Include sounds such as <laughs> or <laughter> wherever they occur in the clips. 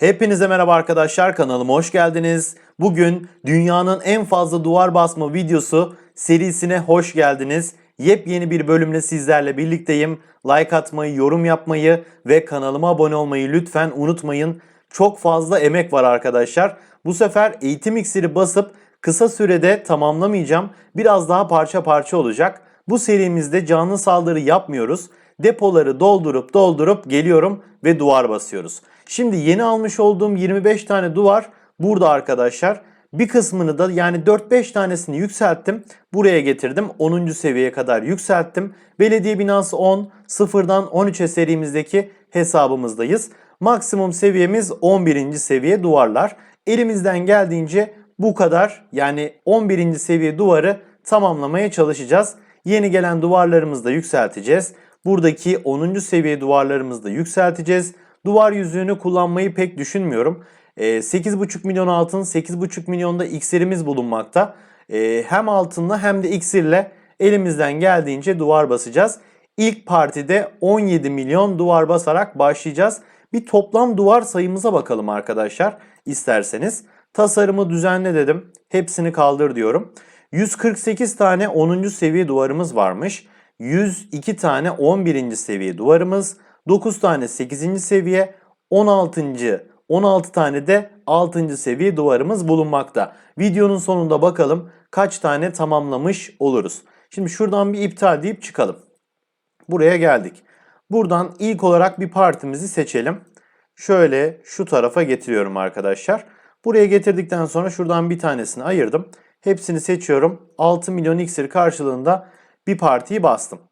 Hepinize merhaba arkadaşlar kanalıma hoş geldiniz. Bugün dünyanın en fazla duvar basma videosu serisine hoş geldiniz. Yepyeni bir bölümle sizlerle birlikteyim. Like atmayı, yorum yapmayı ve kanalıma abone olmayı lütfen unutmayın. Çok fazla emek var arkadaşlar. Bu sefer eğitim iksiri basıp kısa sürede tamamlamayacağım. Biraz daha parça parça olacak. Bu serimizde canlı saldırı yapmıyoruz. Depoları doldurup doldurup geliyorum ve duvar basıyoruz. Şimdi yeni almış olduğum 25 tane duvar burada arkadaşlar. Bir kısmını da yani 4-5 tanesini yükselttim. Buraya getirdim. 10. seviyeye kadar yükselttim. Belediye binası 10, 0'dan 13'e serimizdeki hesabımızdayız. Maksimum seviyemiz 11. seviye duvarlar. Elimizden geldiğince bu kadar yani 11. seviye duvarı tamamlamaya çalışacağız. Yeni gelen duvarlarımızı da yükselteceğiz. Buradaki 10. seviye duvarlarımızı da yükselteceğiz. Duvar yüzüğünü kullanmayı pek düşünmüyorum. Ee, 8,5 milyon altın, 8,5 milyonda iksirimiz bulunmakta. Ee, hem altınla hem de iksirle elimizden geldiğince duvar basacağız. İlk partide 17 milyon duvar basarak başlayacağız. Bir toplam duvar sayımıza bakalım arkadaşlar isterseniz. Tasarımı düzenle dedim. Hepsini kaldır diyorum. 148 tane 10. seviye duvarımız varmış. 102 tane 11. seviye duvarımız, 9 tane 8. seviye, 16. 16 tane de 6. seviye duvarımız bulunmakta. Videonun sonunda bakalım kaç tane tamamlamış oluruz. Şimdi şuradan bir iptal deyip çıkalım. Buraya geldik. Buradan ilk olarak bir partimizi seçelim. Şöyle şu tarafa getiriyorum arkadaşlar. Buraya getirdikten sonra şuradan bir tanesini ayırdım. Hepsini seçiyorum. 6 milyon iksir karşılığında bir partiyi bastım.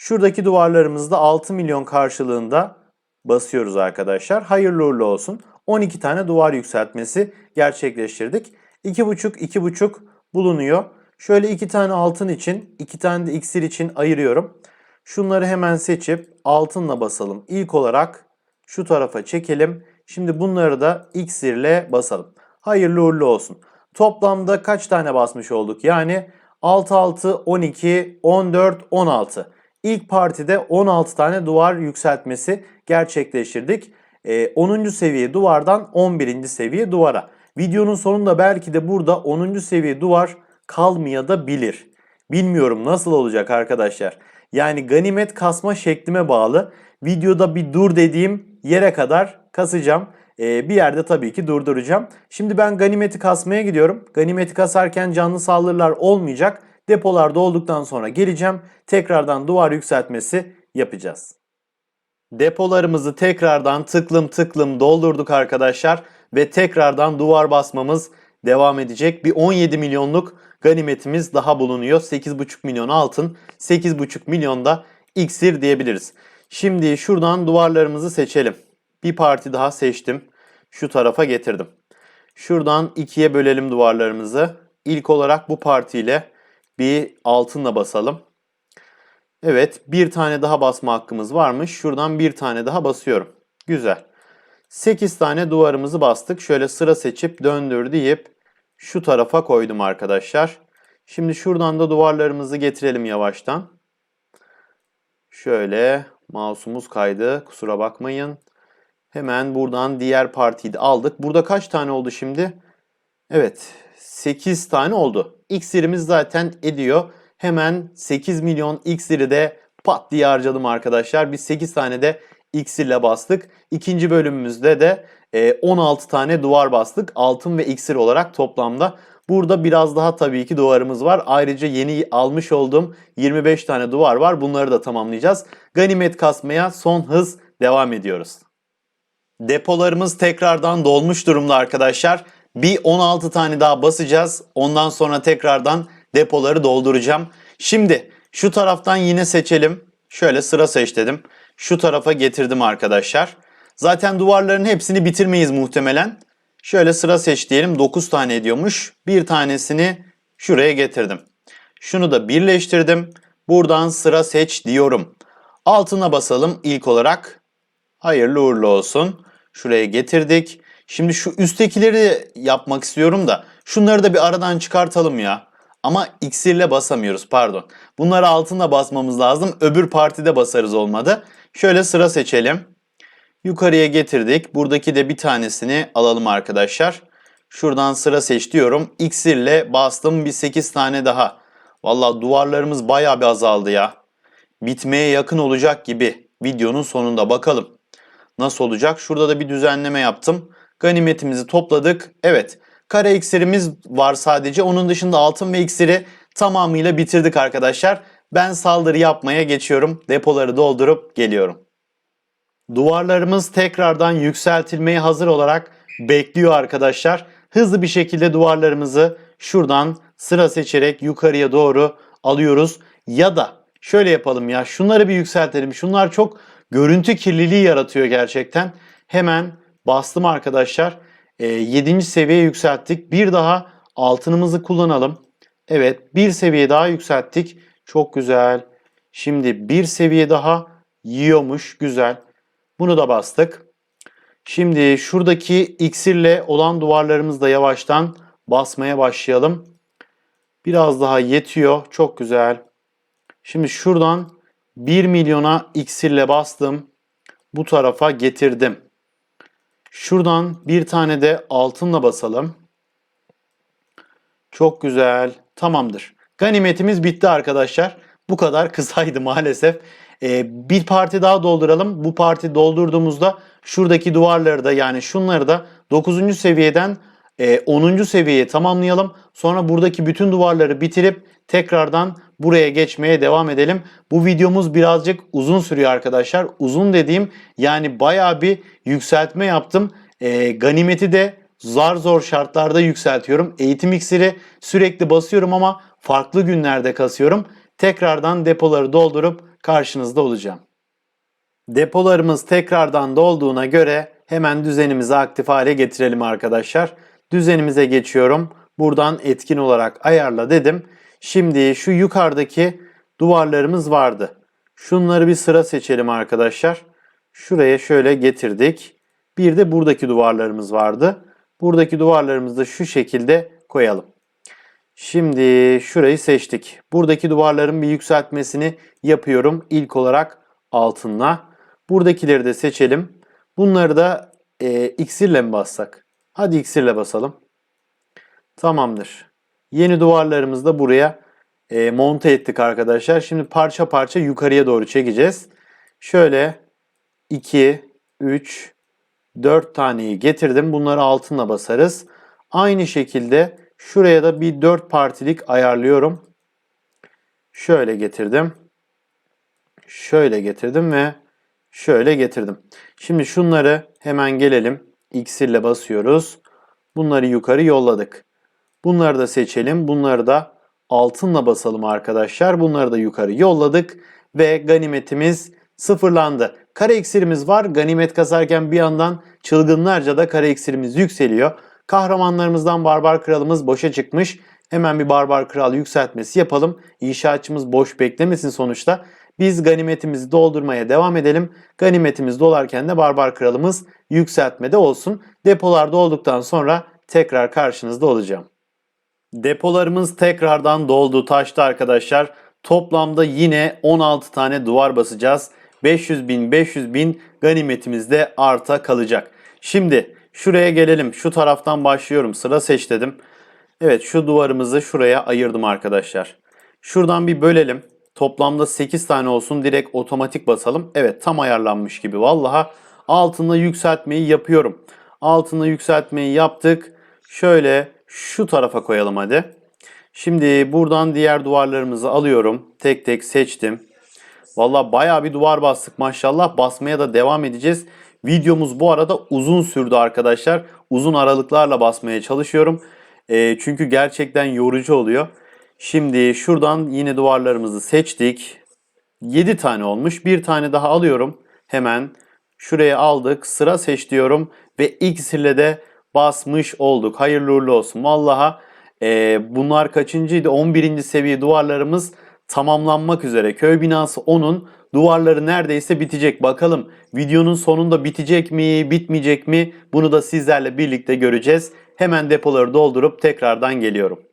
Şuradaki duvarlarımızda 6 milyon karşılığında basıyoruz arkadaşlar. Hayırlı uğurlu olsun. 12 tane duvar yükseltmesi gerçekleştirdik. 2,5 2,5 bulunuyor. Şöyle 2 tane altın için, 2 tane de iksir için ayırıyorum. Şunları hemen seçip altınla basalım. İlk olarak şu tarafa çekelim. Şimdi bunları da iksirle basalım. Hayırlı uğurlu olsun. Toplamda kaç tane basmış olduk? Yani 6, 6, 12, 14, 16. İlk partide 16 tane duvar yükseltmesi gerçekleştirdik. Ee, 10. seviye duvardan 11. seviye duvara. Videonun sonunda belki de burada 10. seviye duvar kalmaya da bilir. Bilmiyorum nasıl olacak arkadaşlar. Yani ganimet kasma şeklime bağlı. Videoda bir dur dediğim yere kadar kasacağım. Ee, bir yerde tabii ki durduracağım. Şimdi ben ganimeti kasmaya gidiyorum. Ganimeti kasarken canlı saldırılar olmayacak. Depolar dolduktan sonra geleceğim. Tekrardan duvar yükseltmesi yapacağız. Depolarımızı tekrardan tıklım tıklım doldurduk arkadaşlar. Ve tekrardan duvar basmamız devam edecek. Bir 17 milyonluk ganimetimiz daha bulunuyor. 8,5 milyon altın, 8,5 milyon da iksir diyebiliriz. Şimdi şuradan duvarlarımızı seçelim. Bir parti daha seçtim. Şu tarafa getirdim. Şuradan ikiye bölelim duvarlarımızı. İlk olarak bu partiyle bir altınla basalım. Evet bir tane daha basma hakkımız varmış. Şuradan bir tane daha basıyorum. Güzel. 8 tane duvarımızı bastık. Şöyle sıra seçip döndür deyip şu tarafa koydum arkadaşlar. Şimdi şuradan da duvarlarımızı getirelim yavaştan. Şöyle mouse'umuz kaydı. Kusura bakmayın. Hemen buradan diğer partiyi de aldık. Burada kaç tane oldu şimdi? Evet 8 tane oldu. İksirimiz zaten ediyor. Hemen 8 milyon iksiri de pat diye harcadım arkadaşlar. Biz 8 tane de iksirle bastık. İkinci bölümümüzde de 16 tane duvar bastık. Altın ve iksir olarak toplamda. Burada biraz daha tabii ki duvarımız var. Ayrıca yeni almış olduğum 25 tane duvar var. Bunları da tamamlayacağız. Ganimet kasmaya son hız devam ediyoruz. Depolarımız tekrardan dolmuş durumda arkadaşlar. Bir 16 tane daha basacağız. Ondan sonra tekrardan depoları dolduracağım. Şimdi şu taraftan yine seçelim. Şöyle sıra seç dedim. Şu tarafa getirdim arkadaşlar. Zaten duvarların hepsini bitirmeyiz muhtemelen. Şöyle sıra seç diyelim. 9 tane ediyormuş. Bir tanesini şuraya getirdim. Şunu da birleştirdim. Buradan sıra seç diyorum. Altına basalım ilk olarak. Hayırlı uğurlu olsun. Şuraya getirdik. Şimdi şu üsttekileri yapmak istiyorum da şunları da bir aradan çıkartalım ya. Ama iksirle basamıyoruz pardon. Bunları altında basmamız lazım. Öbür partide basarız olmadı. Şöyle sıra seçelim. yukarıya getirdik. Buradaki de bir tanesini alalım arkadaşlar. Şuradan sıra seç diyorum. İksirle bastım bir 8 tane daha. Valla duvarlarımız bayağı bir azaldı ya. Bitmeye yakın olacak gibi. Videonun sonunda bakalım. Nasıl olacak? Şurada da bir düzenleme yaptım. Ganimetimizi topladık. Evet. Kare iksirimiz var sadece. Onun dışında altın ve iksiri tamamıyla bitirdik arkadaşlar. Ben saldırı yapmaya geçiyorum. Depoları doldurup geliyorum. Duvarlarımız tekrardan yükseltilmeye hazır olarak bekliyor arkadaşlar. Hızlı bir şekilde duvarlarımızı şuradan sıra seçerek yukarıya doğru alıyoruz. Ya da şöyle yapalım ya şunları bir yükseltelim. Şunlar çok görüntü kirliliği yaratıyor gerçekten. Hemen bastım arkadaşlar. 7. seviye yükselttik. Bir daha altınımızı kullanalım. Evet bir seviye daha yükselttik. Çok güzel. Şimdi bir seviye daha yiyormuş. Güzel. Bunu da bastık. Şimdi şuradaki iksirle olan duvarlarımızı da yavaştan basmaya başlayalım. Biraz daha yetiyor. Çok güzel. Şimdi şuradan 1 milyona iksirle bastım. Bu tarafa getirdim. Şuradan bir tane de altınla basalım. Çok güzel. Tamamdır. Ganimetimiz bitti arkadaşlar. Bu kadar <laughs> kısaydı maalesef. Ee, bir parti daha dolduralım. Bu parti doldurduğumuzda şuradaki duvarları da yani şunları da 9. seviyeden e, 10. seviyeye tamamlayalım. Sonra buradaki bütün duvarları bitirip tekrardan buraya geçmeye devam edelim. Bu videomuz birazcık uzun sürüyor arkadaşlar. Uzun dediğim yani baya bir yükseltme yaptım. E, ganimeti de zar zor şartlarda yükseltiyorum. Eğitim iksiri sürekli basıyorum ama farklı günlerde kasıyorum. Tekrardan depoları doldurup karşınızda olacağım. Depolarımız tekrardan dolduğuna göre hemen düzenimizi aktif hale getirelim arkadaşlar. Düzenimize geçiyorum. Buradan etkin olarak ayarla dedim. Şimdi şu yukarıdaki duvarlarımız vardı. Şunları bir sıra seçelim arkadaşlar. Şuraya şöyle getirdik. Bir de buradaki duvarlarımız vardı. Buradaki duvarlarımızı da şu şekilde koyalım. Şimdi şurayı seçtik. Buradaki duvarların bir yükseltmesini yapıyorum. İlk olarak altınla. Buradakileri de seçelim. Bunları da e, iksirle mi bassak? Hadi iksirle basalım. Tamamdır. Yeni duvarlarımızı da buraya e, monte ettik arkadaşlar. Şimdi parça parça yukarıya doğru çekeceğiz. Şöyle 2, 3, 4 taneyi getirdim. Bunları altınla basarız. Aynı şekilde şuraya da bir 4 partilik ayarlıyorum. Şöyle getirdim. Şöyle getirdim ve şöyle getirdim. Şimdi şunları hemen gelelim. İksirle basıyoruz. Bunları yukarı yolladık. Bunları da seçelim. Bunları da altınla basalım arkadaşlar. Bunları da yukarı yolladık ve ganimetimiz sıfırlandı. Kare iksirimiz var. Ganimet kasarken bir yandan çılgınlarca da kare iksirimiz yükseliyor. Kahramanlarımızdan Barbar Kralımız boşa çıkmış. Hemen bir Barbar Kral yükseltmesi yapalım. İnşaatçımız boş beklemesin sonuçta. Biz ganimetimizi doldurmaya devam edelim. Ganimetimiz dolarken de Barbar Kralımız yükseltmede olsun. Depolar dolduktan sonra tekrar karşınızda olacağım. Depolarımız tekrardan doldu taştı arkadaşlar. Toplamda yine 16 tane duvar basacağız. 500 bin 500 bin ganimetimiz de arta kalacak. Şimdi şuraya gelelim. Şu taraftan başlıyorum. Sıra seç dedim. Evet şu duvarımızı şuraya ayırdım arkadaşlar. Şuradan bir bölelim. Toplamda 8 tane olsun. Direkt otomatik basalım. Evet tam ayarlanmış gibi. Vallaha altında yükseltmeyi yapıyorum. Altında yükseltmeyi yaptık. Şöyle şu tarafa koyalım hadi. Şimdi buradan diğer duvarlarımızı alıyorum. Tek tek seçtim. Valla baya bir duvar bastık maşallah. Basmaya da devam edeceğiz. Videomuz bu arada uzun sürdü arkadaşlar. Uzun aralıklarla basmaya çalışıyorum. E, çünkü gerçekten yorucu oluyor. Şimdi şuradan yine duvarlarımızı seçtik. 7 tane olmuş. Bir tane daha alıyorum. Hemen şuraya aldık. Sıra seç diyorum. Ve ikisiyle de basmış olduk. Hayırlı uğurlu olsun. Vallaha e, bunlar kaçıncıydı? 11. seviye duvarlarımız tamamlanmak üzere. Köy binası 10'un duvarları neredeyse bitecek. Bakalım videonun sonunda bitecek mi, bitmeyecek mi? Bunu da sizlerle birlikte göreceğiz. Hemen depoları doldurup tekrardan geliyorum.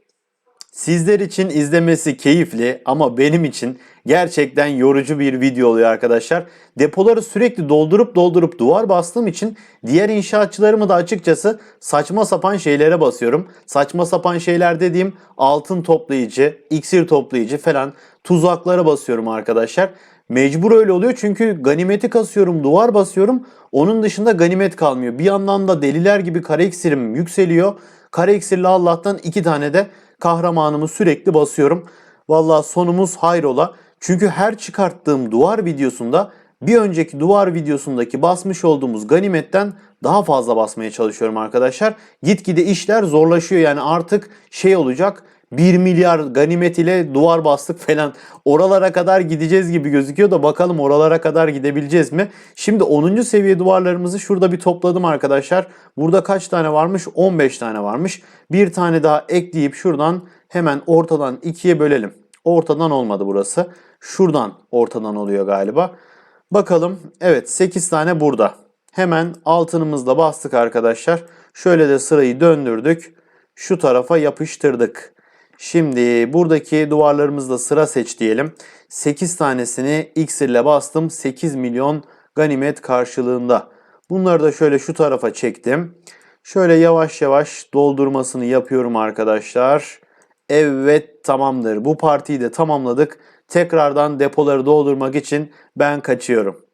Sizler için izlemesi keyifli ama benim için gerçekten yorucu bir video oluyor arkadaşlar. Depoları sürekli doldurup doldurup duvar bastığım için diğer inşaatçılarımı da açıkçası saçma sapan şeylere basıyorum. Saçma sapan şeyler dediğim altın toplayıcı, iksir toplayıcı falan tuzaklara basıyorum arkadaşlar. Mecbur öyle oluyor çünkü ganimeti kasıyorum, duvar basıyorum. Onun dışında ganimet kalmıyor. Bir yandan da deliler gibi kare iksirim yükseliyor. Kare iksirli Allah'tan iki tane de kahramanımı sürekli basıyorum. Vallahi sonumuz hayrola. Çünkü her çıkarttığım duvar videosunda bir önceki duvar videosundaki basmış olduğumuz ganimetten daha fazla basmaya çalışıyorum arkadaşlar. Gitgide işler zorlaşıyor yani artık şey olacak 1 milyar ganimet ile duvar bastık falan. Oralara kadar gideceğiz gibi gözüküyor da bakalım oralara kadar gidebileceğiz mi? Şimdi 10. seviye duvarlarımızı şurada bir topladım arkadaşlar. Burada kaç tane varmış? 15 tane varmış. Bir tane daha ekleyip şuradan hemen ortadan ikiye bölelim. Ortadan olmadı burası. Şuradan ortadan oluyor galiba. Bakalım. Evet 8 tane burada. Hemen altınımızla bastık arkadaşlar. Şöyle de sırayı döndürdük. Şu tarafa yapıştırdık. Şimdi buradaki duvarlarımızda sıra seç diyelim. 8 tanesini iksir ile bastım. 8 milyon ganimet karşılığında. Bunları da şöyle şu tarafa çektim. Şöyle yavaş yavaş doldurmasını yapıyorum arkadaşlar. Evet tamamdır. Bu partiyi de tamamladık. Tekrardan depoları doldurmak için ben kaçıyorum.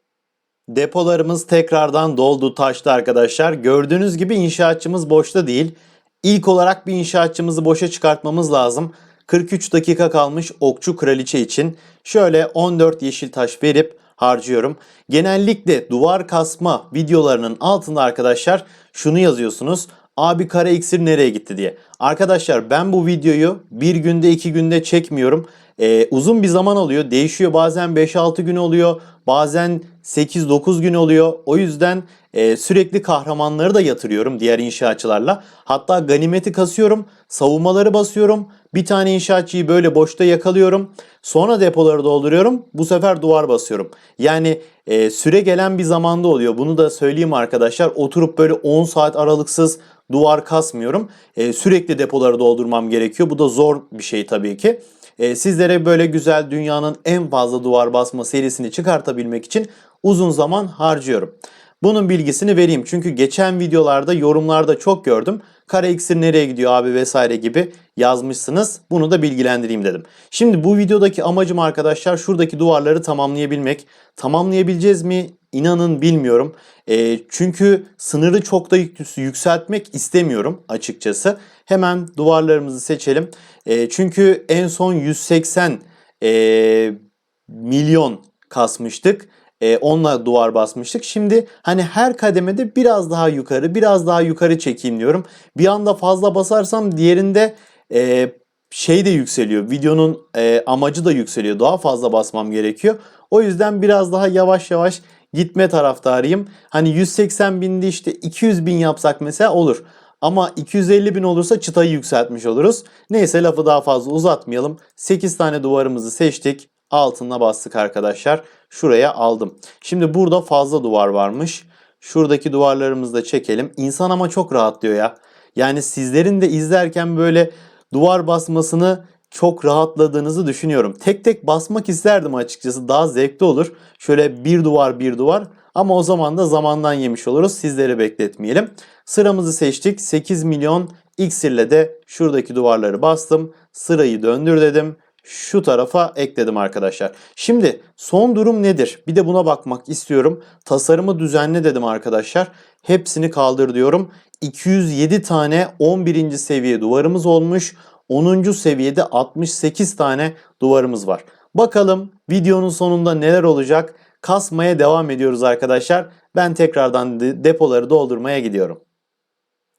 Depolarımız tekrardan doldu taştı arkadaşlar. Gördüğünüz gibi inşaatçımız boşta değil. İlk olarak bir inşaatçımızı boşa çıkartmamız lazım. 43 dakika kalmış okçu kraliçe için. Şöyle 14 yeşil taş verip harcıyorum. Genellikle duvar kasma videolarının altında arkadaşlar şunu yazıyorsunuz. Abi kare iksir nereye gitti diye. Arkadaşlar ben bu videoyu bir günde iki günde çekmiyorum. Ee, uzun bir zaman alıyor. Değişiyor bazen 5-6 gün oluyor. Bazen 8-9 gün oluyor. O yüzden e, sürekli kahramanları da yatırıyorum diğer inşaatçılarla. Hatta ganimeti kasıyorum. Savunmaları basıyorum. Bir tane inşaatçıyı böyle boşta yakalıyorum. Sonra depoları dolduruyorum. Bu sefer duvar basıyorum. Yani e, süre gelen bir zamanda oluyor. Bunu da söyleyeyim arkadaşlar. Oturup böyle 10 saat aralıksız duvar kasmıyorum. E, sürekli depoları doldurmam gerekiyor. Bu da zor bir şey tabii ki. E, sizlere böyle güzel dünyanın en fazla duvar basma serisini çıkartabilmek için uzun zaman harcıyorum. Bunun bilgisini vereyim çünkü geçen videolarda yorumlarda çok gördüm. Kare iksir nereye gidiyor abi vesaire gibi yazmışsınız. Bunu da bilgilendireyim dedim. Şimdi bu videodaki amacım arkadaşlar şuradaki duvarları tamamlayabilmek. Tamamlayabileceğiz mi? İnanın bilmiyorum. E, çünkü sınırı çok da yükseltmek istemiyorum açıkçası. Hemen duvarlarımızı seçelim. E, çünkü en son 180 e, milyon kasmıştık. E, onunla duvar basmıştık. Şimdi hani her kademede biraz daha yukarı biraz daha yukarı çekeyim diyorum. Bir anda fazla basarsam diğerinde e, şey de yükseliyor. Videonun e, amacı da yükseliyor. Daha fazla basmam gerekiyor. O yüzden biraz daha yavaş yavaş gitme taraftarıyım. Hani 180 binde işte 200 bin yapsak mesela olur. Ama 250 bin olursa çıtayı yükseltmiş oluruz. Neyse lafı daha fazla uzatmayalım. 8 tane duvarımızı seçtik. Altına bastık arkadaşlar. Şuraya aldım. Şimdi burada fazla duvar varmış. Şuradaki duvarlarımızı da çekelim. İnsan ama çok rahatlıyor ya. Yani sizlerin de izlerken böyle duvar basmasını çok rahatladığınızı düşünüyorum. Tek tek basmak isterdim açıkçası. Daha zevkli olur. Şöyle bir duvar bir duvar. Ama o zaman da zamandan yemiş oluruz. Sizleri bekletmeyelim. Sıramızı seçtik. 8 milyon iksirle de şuradaki duvarları bastım. Sırayı döndür dedim. Şu tarafa ekledim arkadaşlar. Şimdi son durum nedir? Bir de buna bakmak istiyorum. Tasarımı düzenle dedim arkadaşlar. Hepsini kaldır diyorum. 207 tane 11. seviye duvarımız olmuş. 10. seviyede 68 tane duvarımız var. Bakalım videonun sonunda neler olacak? Kasmaya devam ediyoruz arkadaşlar. Ben tekrardan depoları doldurmaya gidiyorum.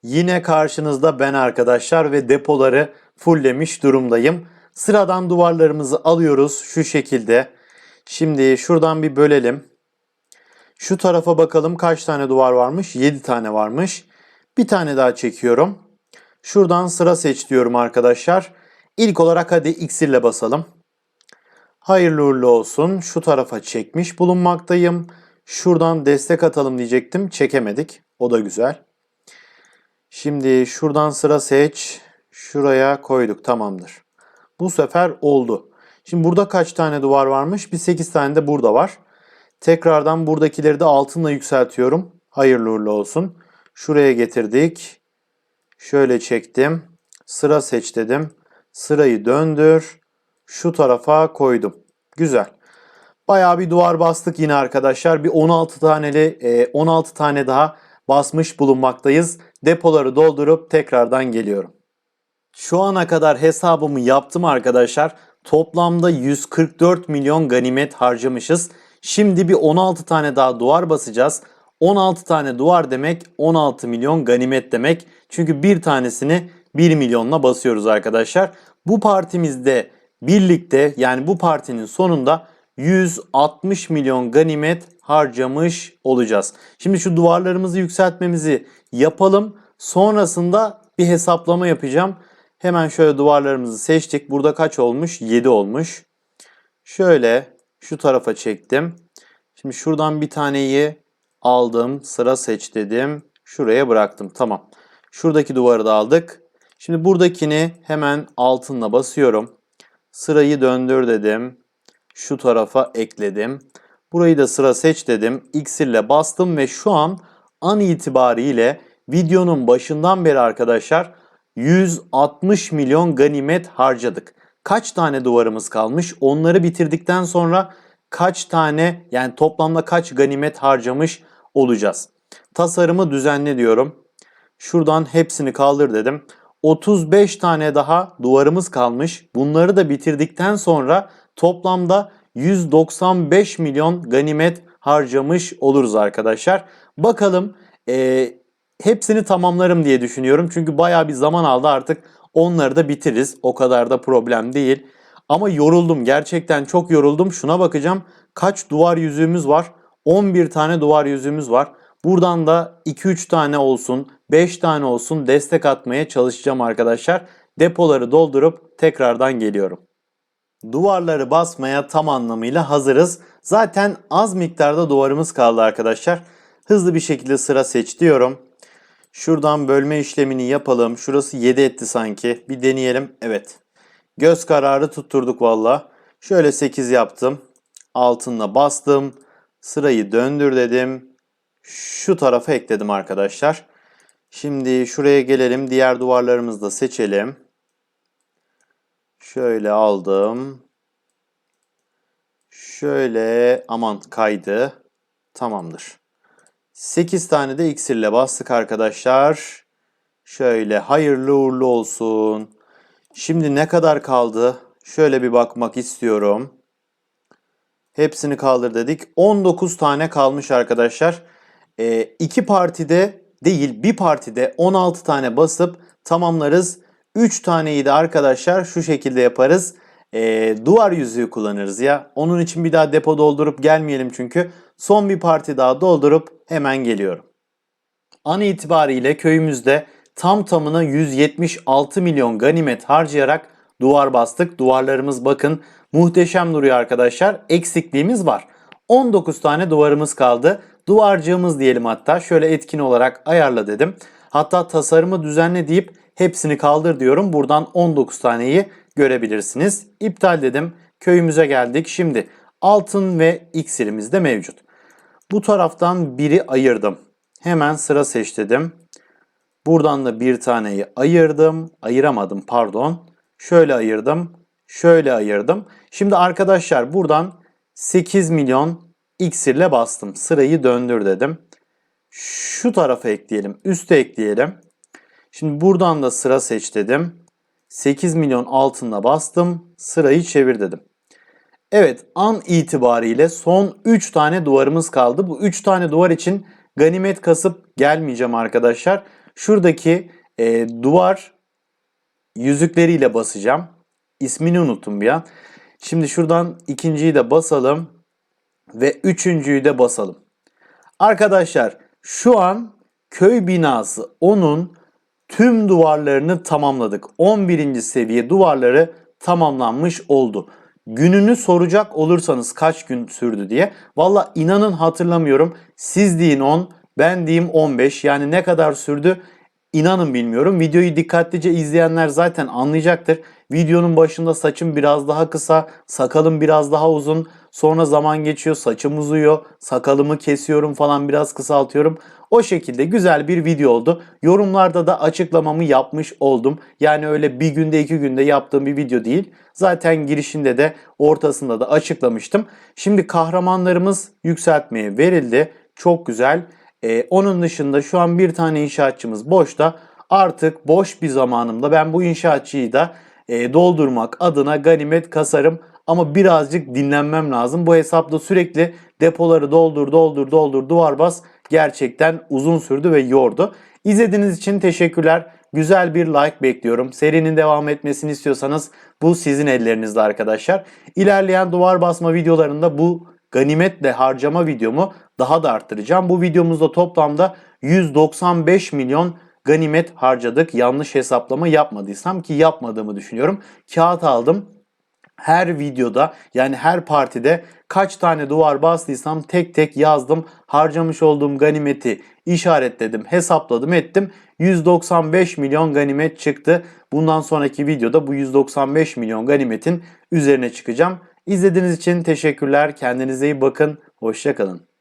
Yine karşınızda ben arkadaşlar ve depoları fulllemiş durumdayım. Sıradan duvarlarımızı alıyoruz şu şekilde. Şimdi şuradan bir bölelim. Şu tarafa bakalım kaç tane duvar varmış? 7 tane varmış. Bir tane daha çekiyorum. Şuradan sıra seç diyorum arkadaşlar. İlk olarak hadi iksirle basalım. Hayırlı uğurlu olsun. Şu tarafa çekmiş bulunmaktayım. Şuradan destek atalım diyecektim. Çekemedik. O da güzel. Şimdi şuradan sıra seç. Şuraya koyduk. Tamamdır. Bu sefer oldu. Şimdi burada kaç tane duvar varmış? Bir 8 tane de burada var. Tekrardan buradakileri de altınla yükseltiyorum. Hayırlı uğurlu olsun. Şuraya getirdik. Şöyle çektim. Sıra seç dedim. Sırayı döndür. Şu tarafa koydum. Güzel. Bayağı bir duvar bastık yine arkadaşlar. Bir 16 taneli e, 16 tane daha basmış bulunmaktayız. Depoları doldurup tekrardan geliyorum. Şu ana kadar hesabımı yaptım arkadaşlar. Toplamda 144 milyon ganimet harcamışız. Şimdi bir 16 tane daha duvar basacağız. 16 tane duvar demek 16 milyon ganimet demek. Çünkü bir tanesini 1 milyonla basıyoruz arkadaşlar. Bu partimizde birlikte yani bu partinin sonunda 160 milyon ganimet harcamış olacağız. Şimdi şu duvarlarımızı yükseltmemizi yapalım. Sonrasında bir hesaplama yapacağım. Hemen şöyle duvarlarımızı seçtik. Burada kaç olmuş? 7 olmuş. Şöyle şu tarafa çektim. Şimdi şuradan bir taneyi aldım. Sıra seç dedim. Şuraya bıraktım. Tamam. Şuradaki duvarı da aldık. Şimdi buradakini hemen altınla basıyorum. Sırayı döndür dedim. Şu tarafa ekledim. Burayı da sıra seç dedim. İksirle bastım ve şu an an itibariyle videonun başından beri arkadaşlar 160 milyon ganimet harcadık. Kaç tane duvarımız kalmış? Onları bitirdikten sonra kaç tane yani toplamda kaç ganimet harcamış olacağız? Tasarımı düzenle diyorum. Şuradan hepsini kaldır dedim. 35 tane daha duvarımız kalmış. Bunları da bitirdikten sonra toplamda 195 milyon ganimet harcamış oluruz arkadaşlar. Bakalım e, hepsini tamamlarım diye düşünüyorum. Çünkü baya bir zaman aldı artık onları da bitiririz. O kadar da problem değil. Ama yoruldum gerçekten çok yoruldum. Şuna bakacağım kaç duvar yüzüğümüz var? 11 tane duvar yüzüğümüz var. Buradan da 2-3 tane olsun, 5 tane olsun destek atmaya çalışacağım arkadaşlar. Depoları doldurup tekrardan geliyorum. Duvarları basmaya tam anlamıyla hazırız. Zaten az miktarda duvarımız kaldı arkadaşlar. Hızlı bir şekilde sıra seç diyorum. Şuradan bölme işlemini yapalım. Şurası 7 etti sanki. Bir deneyelim. Evet. Göz kararı tutturduk valla. Şöyle 8 yaptım. Altınla bastım. Sırayı döndür dedim. Şu tarafa ekledim arkadaşlar. Şimdi şuraya gelelim. Diğer duvarlarımızı da seçelim. Şöyle aldım. Şöyle aman kaydı. Tamamdır. 8 tane de iksirle bastık arkadaşlar. Şöyle hayırlı uğurlu olsun. Şimdi ne kadar kaldı? Şöyle bir bakmak istiyorum. Hepsini kaldır dedik. 19 tane kalmış arkadaşlar. E, iki partide değil bir partide 16 tane basıp tamamlarız. 3 taneyi de arkadaşlar şu şekilde yaparız. E, duvar yüzüğü kullanırız ya. Onun için bir daha depo doldurup gelmeyelim çünkü. Son bir parti daha doldurup hemen geliyorum. An itibariyle köyümüzde tam tamına 176 milyon ganimet harcayarak duvar bastık. Duvarlarımız bakın muhteşem duruyor arkadaşlar. Eksikliğimiz var. 19 tane duvarımız kaldı. Duvarcığımız diyelim hatta şöyle etkin olarak ayarla dedim. Hatta tasarımı düzenle deyip hepsini kaldır diyorum. Buradan 19 taneyi görebilirsiniz. İptal dedim. Köyümüze geldik. Şimdi altın ve iksirimiz de mevcut. Bu taraftan biri ayırdım. Hemen sıra seç dedim. Buradan da bir taneyi ayırdım. Ayıramadım pardon. Şöyle ayırdım. Şöyle ayırdım. Şimdi arkadaşlar buradan 8 milyon iksirle bastım. Sırayı döndür dedim. Şu tarafa ekleyelim. Üste ekleyelim. Şimdi buradan da sıra seç dedim. 8 milyon altınla bastım. Sırayı çevir dedim. Evet an itibariyle son 3 tane duvarımız kaldı. Bu 3 tane duvar için ganimet kasıp gelmeyeceğim arkadaşlar. Şuradaki e, duvar yüzükleriyle basacağım. İsmini unuttum bir an. Şimdi şuradan ikinciyi de basalım ve üçüncüyü de basalım. Arkadaşlar şu an köy binası onun tüm duvarlarını tamamladık. 11. seviye duvarları tamamlanmış oldu. Gününü soracak olursanız kaç gün sürdü diye. Valla inanın hatırlamıyorum. Siz deyin 10, ben diyeyim 15. Yani ne kadar sürdü İnanın bilmiyorum. Videoyu dikkatlice izleyenler zaten anlayacaktır. Videonun başında saçım biraz daha kısa, sakalım biraz daha uzun. Sonra zaman geçiyor, saçım uzuyor, sakalımı kesiyorum falan biraz kısaltıyorum. O şekilde güzel bir video oldu. Yorumlarda da açıklamamı yapmış oldum. Yani öyle bir günde iki günde yaptığım bir video değil. Zaten girişinde de ortasında da açıklamıştım. Şimdi kahramanlarımız yükseltmeye verildi. Çok güzel. Ee, onun dışında şu an bir tane inşaatçımız boşta. Artık boş bir zamanımda ben bu inşaatçıyı da e, doldurmak adına ganimet kasarım. Ama birazcık dinlenmem lazım. Bu hesapta sürekli depoları doldur doldur doldur duvar bas gerçekten uzun sürdü ve yordu. İzlediğiniz için teşekkürler. Güzel bir like bekliyorum. Serinin devam etmesini istiyorsanız bu sizin ellerinizde arkadaşlar. İlerleyen duvar basma videolarında bu ganimetle harcama videomu daha da arttıracağım. Bu videomuzda toplamda 195 milyon ganimet harcadık. Yanlış hesaplama yapmadıysam ki yapmadığımı düşünüyorum. Kağıt aldım. Her videoda yani her partide kaç tane duvar bastıysam tek tek yazdım. Harcamış olduğum ganimeti işaretledim, hesapladım, ettim. 195 milyon ganimet çıktı. Bundan sonraki videoda bu 195 milyon ganimetin üzerine çıkacağım. İzlediğiniz için teşekkürler. Kendinize iyi bakın. Hoşçakalın.